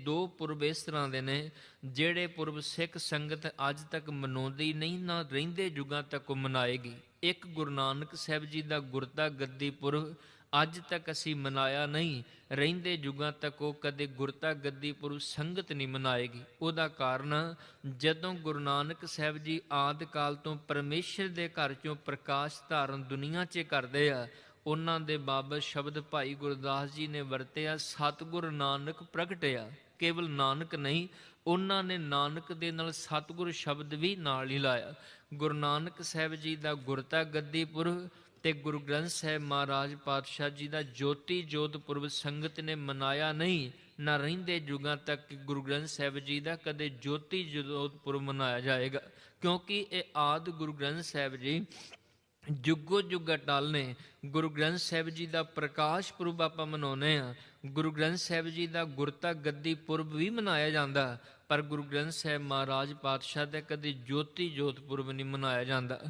ਦੋ ਪੁਰਬ ਇਸ ਤਰ੍ਹਾਂ ਦੇ ਨੇ, ਜਿਹੜੇ ਪੁਰਬ ਸਿੱਖ ਸੰਗਤ ਅੱਜ ਤੱਕ ਮਨਾਉਂਦੀ ਨਹੀਂ, ਨਾ ਰਹਿੰਦੇ ਯੁਗਾਂ ਤੱਕ ਮਨਾਏਗੀ। ਇੱਕ ਗੁਰੂ ਨਾਨਕ ਸਾਹਿਬ ਜੀ ਦਾ ਗੁਰਤਾ ਗੱਦੀ ਪੁਰਬ ਅੱਜ ਤੱਕ ਅਸੀਂ ਮਨਾਇਆ ਨਹੀਂ, ਰਹਿੰਦੇ ਯੁਗਾਂ ਤੱਕ ਉਹ ਕਦੇ ਗੁਰਤਾ ਗੱਦੀ ਪੁਰਬ ਸੰਗਤ ਨਹੀਂ ਮਨਾਏਗੀ। ਉਹਦਾ ਕਾਰਨ ਜਦੋਂ ਗੁਰੂ ਨਾਨਕ ਸਾਹਿਬ ਜੀ ਆਦਿ ਕਾਲ ਤੋਂ ਪਰਮੇਸ਼ਰ ਦੇ ਘਰ ਚੋਂ ਪ੍ਰਕਾਸ਼ ਧਾਰਨ ਦੁਨੀਆ 'ਚ ਕਰਦੇ ਆ ਉਹਨਾਂ ਦੇ ਬਾਬਤ ਸ਼ਬਦ ਭਾਈ ਗੁਰਦਾਸ ਜੀ ਨੇ ਵਰਤਿਆ, ਸਤਿਗੁਰ ਨਾਨਕ ਪ੍ਰਗਟਿਆ। ਕੇਵਲ ਨਾਨਕ ਨਹੀਂ, ਉਹਨਾਂ ਨੇ ਨਾਨਕ ਦੇ ਨਾਲ ਸਤਿਗੁਰ ਸ਼ਬਦ ਵੀ ਨਾਲ ਹੀ ਲਾਇਆ। ਗੁਰੂ ਨਾਨਕ ਸਾਹਿਬ ਜੀ ਦਾ ਗੁਰਤਾ ਗੱਦੀ ਪੁਰਬ ਤੇ ਗੁਰੂ ਗ੍ਰੰਥ ਸਾਹਿਬ ਮਹਾਰਾਜ ਪਾਤਸ਼ਾਹ ਜੀ ਦਾ ਜੋਤੀ ਜੋਤ ਪੁਰਬ ਸੰਗਤ ਨੇ ਮਨਾਇਆ ਨਹੀਂ, ਨਾ ਰਹਿੰਦੇ ਯੁਗਾਂ ਤੱਕ ਗੁਰੂ ਗ੍ਰੰਥ ਸਾਹਿਬ ਜੀ ਦਾ ਕਦੇ ਜੋਤੀ ਜੋਤ ਪੁਰਬ ਮਨਾਇਆ ਜਾਏਗਾ। ਕਿਉਂਕਿ ਇਹ ਆਦ ਗੁਰੂ ਗ੍ਰੰਥ ਸਾਹਿਬ ਜੀ ਜੁਗੋ ਜੁਗ ਅਟਲ ਨੇ ਗੁਰੂ ਗ੍ਰੰਥ ਸਾਹਿਬ ਜੀ ਦਾ ਪ੍ਰਕਾਸ਼ ਪੁਰਬ ਆਪਾਂ ਮਨਾਉਨੇ ਆ ਗੁਰੂ ਗ੍ਰੰਥ ਸਾਹਿਬ ਜੀ ਦਾ ਗੁਰਤਾ ਗੱਦੀ ਪੁਰਬ ਵੀ ਮਨਾਇਆ ਜਾਂਦਾ, ਪਰ ਗੁਰੂ ਗ੍ਰੰਥ ਸਾਹਿਬ ਮਹਾਰਾਜ ਪਾਤਸ਼ਾਹ ਦਾ ਕਦੇ ਜੋਤੀ ਜੋਤ ਪੁਰਬ ਨਹੀਂ ਮਨਾਇਆ ਜਾਂਦਾ।